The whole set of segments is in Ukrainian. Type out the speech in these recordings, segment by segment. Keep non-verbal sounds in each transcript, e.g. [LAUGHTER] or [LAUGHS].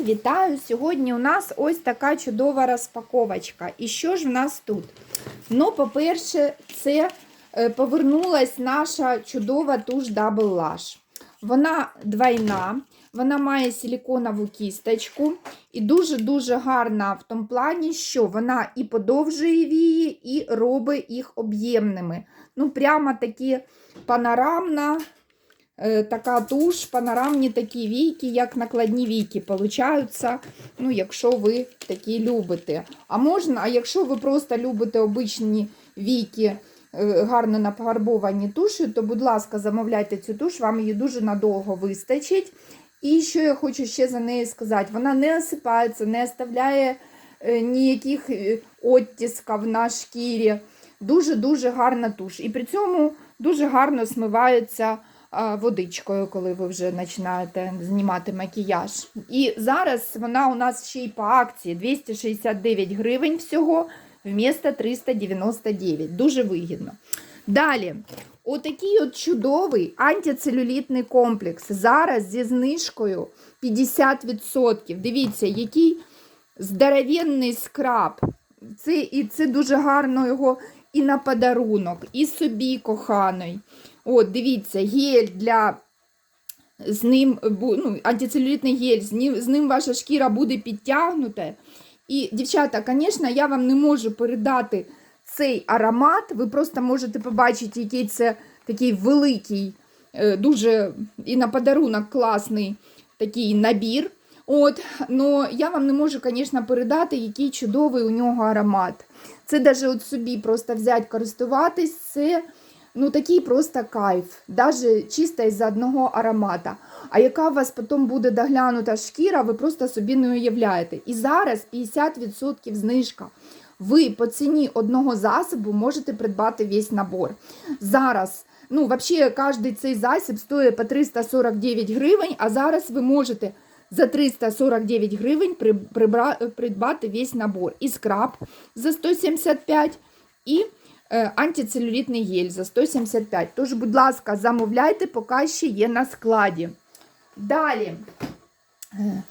Вітаю! Сьогодні у нас ось така чудова розпаковочка. І що ж в нас тут? Ну, по-перше, це е, повернулась наша чудова туш Double Lash. Вона двойна, вона має силіконову кісточку і дуже-дуже гарна в тому плані, що вона і подовжує вії, і робить їх об'ємними. Ну, прямо такі панорамна. Е, така туш, панорамні такі війки, як накладні війки получаються, ну, якщо ви такі любите. А можна, а якщо ви просто любите обичні війки, е, гарно нафарбовані туші, то, будь ласка, замовляйте цю туш, вам її дуже надовго вистачить. І що я хочу ще за неї сказати, вона не осипається, не оставляє е, ніяких оттисків на шкірі. Дуже-дуже гарна туш. І при цьому дуже гарно смивається водичкою, коли ви вже починаєте знімати макіяж. І зараз вона у нас ще й по акції 269 гривень всього, вмісто 399. Дуже вигідно. Далі, отакий от чудовий антицелюлітний комплекс. Зараз зі знижкою 50%. Дивіться, який здоровенний скраб. Це, і це дуже гарно його і на подарунок, і собі коханий. От, дивіться, гель для з ним ну, антицелюлітний гель, з ним, з ним ваша шкіра буде підтягнута. І, дівчата, звісно, я вам не можу передати цей аромат. Ви просто можете побачити, який це такий великий, е, дуже і на подарунок класний такий набір. От, но я вам не можу, звісно, передати, який чудовий у нього аромат. Це навіть от собі просто взяти, користуватись, це ну такий просто кайф, навіть чисто із одного аромата. А яка у вас потім буде доглянута шкіра, ви просто собі не уявляєте. І зараз 50% знижка. Ви по ціні одного засобу можете придбати весь набор. Зараз, ну, взагалі, кожен цей засіб стоїть по 349 гривень, а зараз ви можете за 349 гривень придбати весь набор. І скраб за 175, і антицелюлітний гель за 175. Тож, будь ласка, замовляйте, поки ще є на складі. Далі. Е,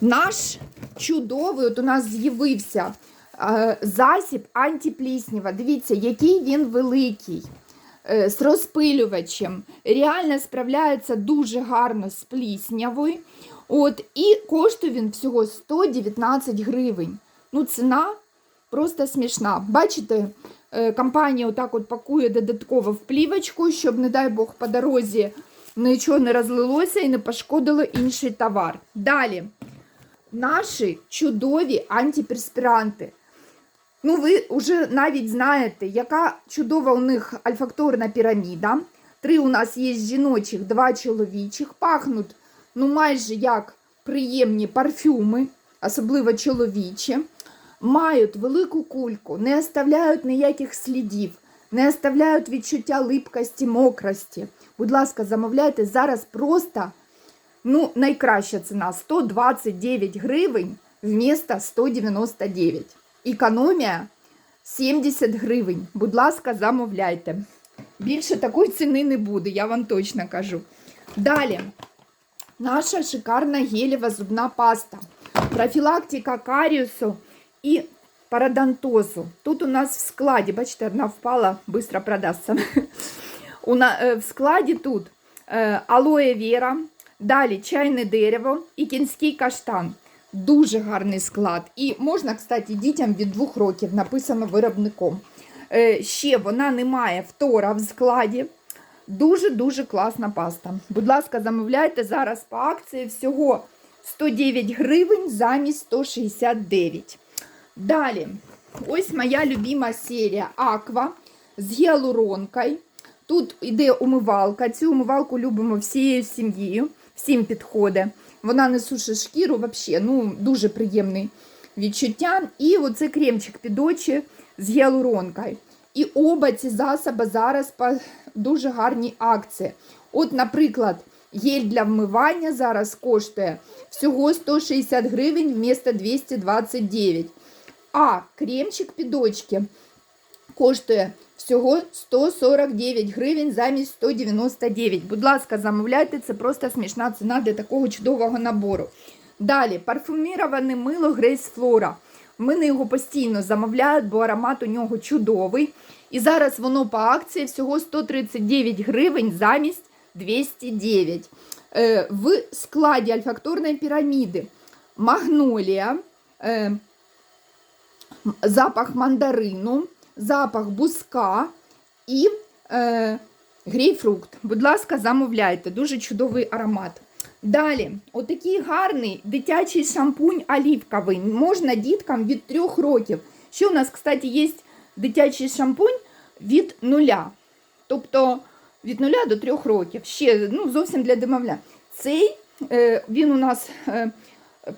Наш чудовий, от у нас з'явився е, засіб антиплісніва. Дивіться, який він великий. е, З розпилювачем. Реально справляється дуже гарно з пліснявою. От, і коштує він всього 119 гривень. Ну, ціна просто смішна. Бачите, е, компанія отак от пакує додатково в плівочку, щоб, не дай Бог, по дорозі нічого не розлилося і не пошкодило інший товар. Далі. Наші чудові антиперспіранти. Ну, ви вже навіть знаєте, яка чудова у них альфакторна піраміда. Три у нас є жіночих, два чоловічих. Пахнуть ну, майже як приємні парфюми, особливо чоловічі. Мають велику кульку, не оставляють ніяких слідів, не оставляють відчуття липкості, мокрості. Будь ласка, замовляйте зараз просто ну, найкраща ціна 129 гривень вмісто 199. Економія 70 гривень. Будь ласка, замовляйте. Більше такої ціни не буде, я вам точно кажу. Далі. Наша шикарна гелєва зубна паста. Профілактика каріусу і парадонтозу. Тут у нас в складі, бачите, одна впала, швидко продасться. Е, в складі тут е, алоє вера, далі чайне дерево і кінський каштан. Дуже гарний склад. І можна, кстати, дітям від двох років написано виробником. Е, ще вона не має втора в складі. Дуже-дуже класна паста. Будь ласка, замовляйте зараз по акції всього 109 гривень замість 169. Далі, ось моя любима серія Аква з гіалуронкою. Тут йде умивалка. Цю умивалку любимо всією сім'єю, всім підходить. Вона не сушить шкіру, взагалі, ну, дуже приємний відчуття. І оце кремчик під очі з гіалуронкою. І оба ці засоби зараз по дуже гарній акції. От, наприклад, гель для вмивання зараз коштує всього 160 гривень вмісто 229. А кремчик під очки коштує всього 149 гривень замість 199. Будь ласка, замовляйте, це просто смішна ціна для такого чудового набору. Далі парфуміроване мило Flora. В мене його постійно замовляють, бо аромат у нього чудовий. І зараз воно по акції всього 139 гривень замість 209. Е, в складі альфакторної піраміди магнолія, е, запах мандарину, запах буска і е, грейпфрукт. Будь ласка, замовляйте. Дуже чудовий аромат. Далі, отакий гарний дитячий шампунь олівковий. Можна діткам від 3 років. Ще у нас, кстати, є дитячий шампунь від нуля. Тобто від нуля до 3 років. Ще ну, зовсім для домовля. Цей е, він у нас е,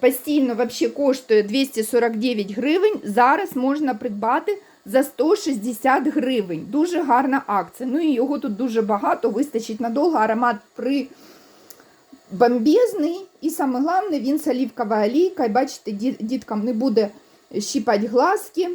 постійно вообще коштує 249 гривень. Зараз можна придбати за 160 гривень. Дуже гарна акція. Ну і його тут дуже багато, вистачить надовго. Аромат при бомбезний. І саме головне, він з олівковою олійкою. Бачите, діткам не буде щіпати глазки.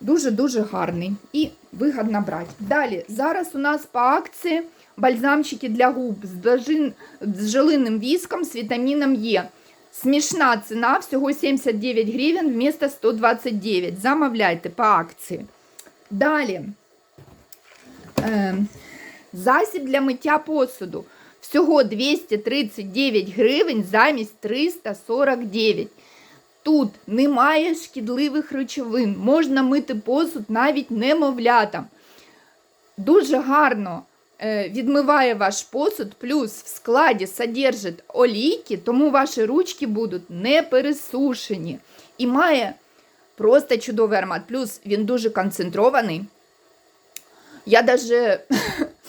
Дуже-дуже гарний і вигідно брати. Далі, зараз у нас по акції бальзамчики для губ з, бажин- з жилинним віском з вітаміном Е. Смішна ціна, всього 79 гривень вмісто 129. Замовляйте по акції. Далі. Е, засіб для миття посуду. Всього 239 гривень замість 349. Тут немає шкідливих речовин. Можна мити посуд навіть немовлятам. Дуже гарно відмиває ваш посуд, плюс в складі содержить олійки, тому ваші ручки будуть не пересушені. І має просто чудовий аромат. Плюс він дуже концентрований. Я даже,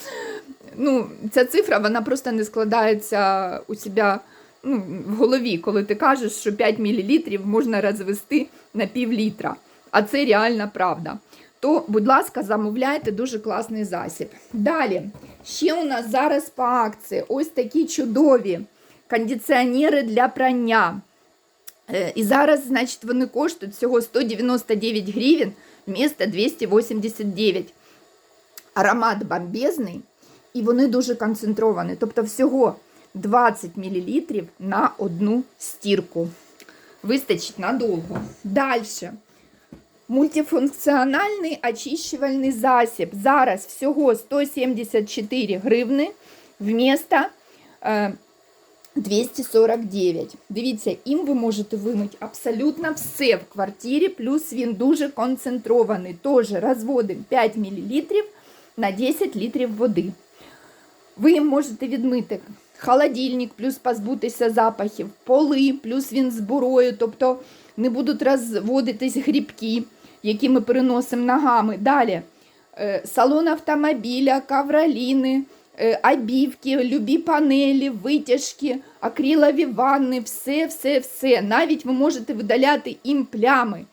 [LAUGHS] ну, ця цифра, вона просто не складається у себе ну, в голові, коли ти кажеш, що 5 мл можна розвести на пів літра. А це реальна правда. То, будь ласка, замовляйте дуже класний засіб. Далі, ще у нас зараз по акції ось такі чудові кондиціонери для прання. Е, І зараз, значить, вони коштують всього 199 гривень вмісто 289. Аромат бомбезний, і вони дуже концентровані. Тобто всього 20 мл на одну стірку. Вистачить надовго. Далі. Мультифункціональний очищувальний засіб. Зараз всього 174 гривни вмісто е, 249. Дивіться, їм ви можете вимити абсолютно все в квартирі, плюс він дуже концентрований. Тож розводимо 5 мл на 10 літрів води. Ви можете відмити холодильник, плюс позбутися запахів, поли, плюс він з бурою, тобто не будуть розводитись грибки, які ми переносимо ногами. Далі е, салон автомобіля, ковроліни, е, обівки, любі панелі, витяжки, акрилові ванни, все, все, все. Навіть ви можете видаляти їм плями,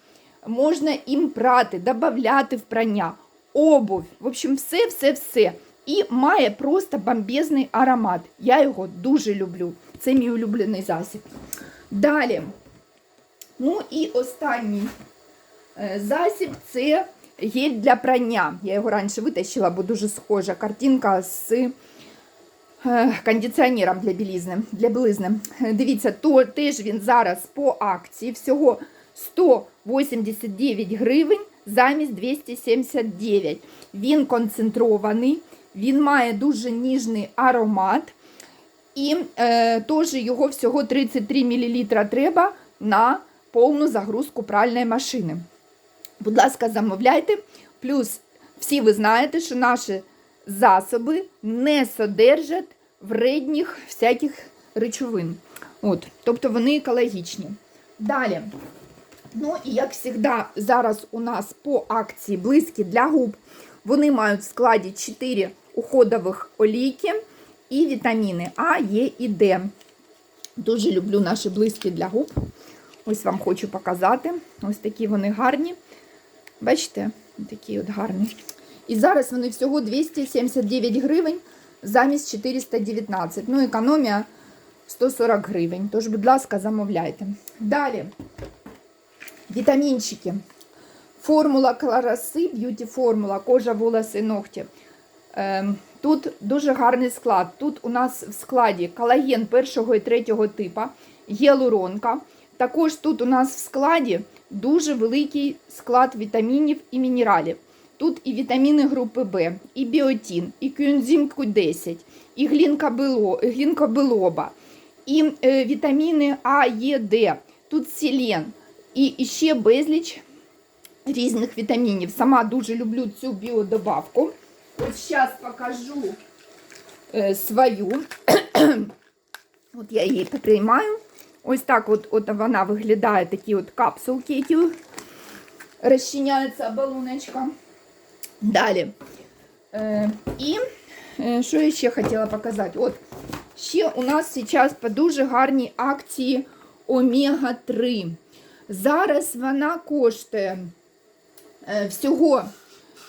можна їм прати, додати в прання, обувь. В общем, все, все, все. І має просто бомбезний аромат. Я його дуже люблю. Це мій улюблений засіб. Далі. Ну і останній засіб це гель для прання. Я його раніше витащила, бо дуже схожа картинка з е, кондиціонером для білизни. Для білизни. Е, Дивіться, то теж він зараз по акції. Всього 189 гривень замість 279. Він концентрований, він має дуже ніжний аромат. І е, теж його всього 33 мл треба на повну загрузку пральної машини. Будь ласка, замовляйте. Плюс всі ви знаєте, що наші засоби не содержать вредних всяких речовин. От, тобто вони екологічні. Далі. Ну і як завжди, зараз у нас по акції близькі для губ. Вони мають в складі 4 уходових олійки і вітаміни А, Е і Д. Дуже люблю наші близькі для губ. Ось вам хочу показати. Ось такі вони гарні. Бачите, такі от гарні. І зараз вони всього 279 гривень замість 419. Ну, економія 140 гривень. Тож, будь ласка, замовляйте. Далі. Вітамінчики. Формула краси, б'юті формула, кожа, волоси, ногті. Ем, Тут дуже гарний склад. Тут у нас в складі колаген першого і третього типа, гіалуронка. Також тут у нас в складі дуже великий склад вітамінів і мінералів. Тут і вітаміни групи Б, і біотін, і кюнзим Q10, і глінкобило- глінкобилоба, і е, вітаміни А, Е, Д, тут селен, і, і ще безліч різних вітамінів. Сама дуже люблю цю біодобавку. Ось зараз покажу е, свою. [CLEARS THROAT] От я її приймаю. Ось так от, от вона виглядає, такі от капсулки, які розчиняється балоночка. Далі. Е, і е, що я ще хотіла показати? От ще у нас зараз по дуже гарній акції Омега-3. Зараз вона коштує е, всього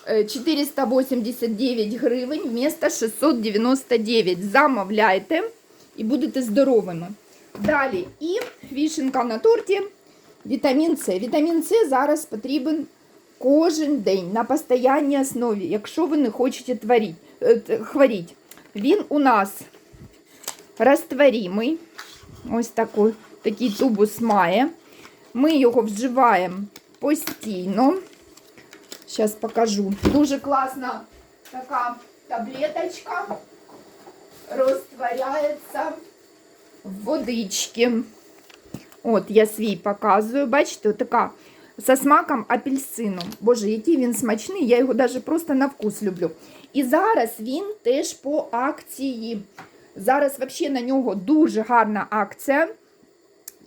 е, 489 гривень вместо 699. Замовляйте і будете здоровими. Далі, і вішенка на торті. Вітамін С. Вітамін С зараз потрібен кожен день на постійній основі, якщо ви не хочете творіть, е. Він у нас розтворимий. Ось такий, такий тубус має. Ми його вживаємо постійно. Зараз покажу. Дуже класна така таблеточка. Розтворяється в водичці. От, я свій показую. Бачите, така со смаком апельсину. Боже, який він смачний, я його навіть просто на вкус люблю. І зараз він теж по акції. Зараз взагалі на нього дуже гарна акція.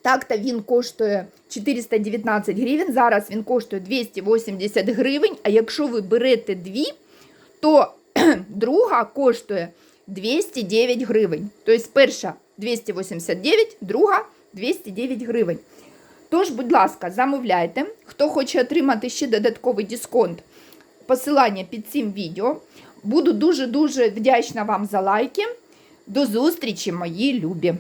Так-то він коштує 419 гривень. Зараз він коштує 280 гривень. А якщо ви берете дві, то [CLEARS THROAT] друга коштує 209 гривень. Тобто перша 289, друга 209 гривень. Тож, будь ласка, замовляйте. Хто хоче отримати ще додатковий дисконт, посилання під цим відео. Буду дуже-дуже вдячна вам за лайки. До зустрічі, мої любі!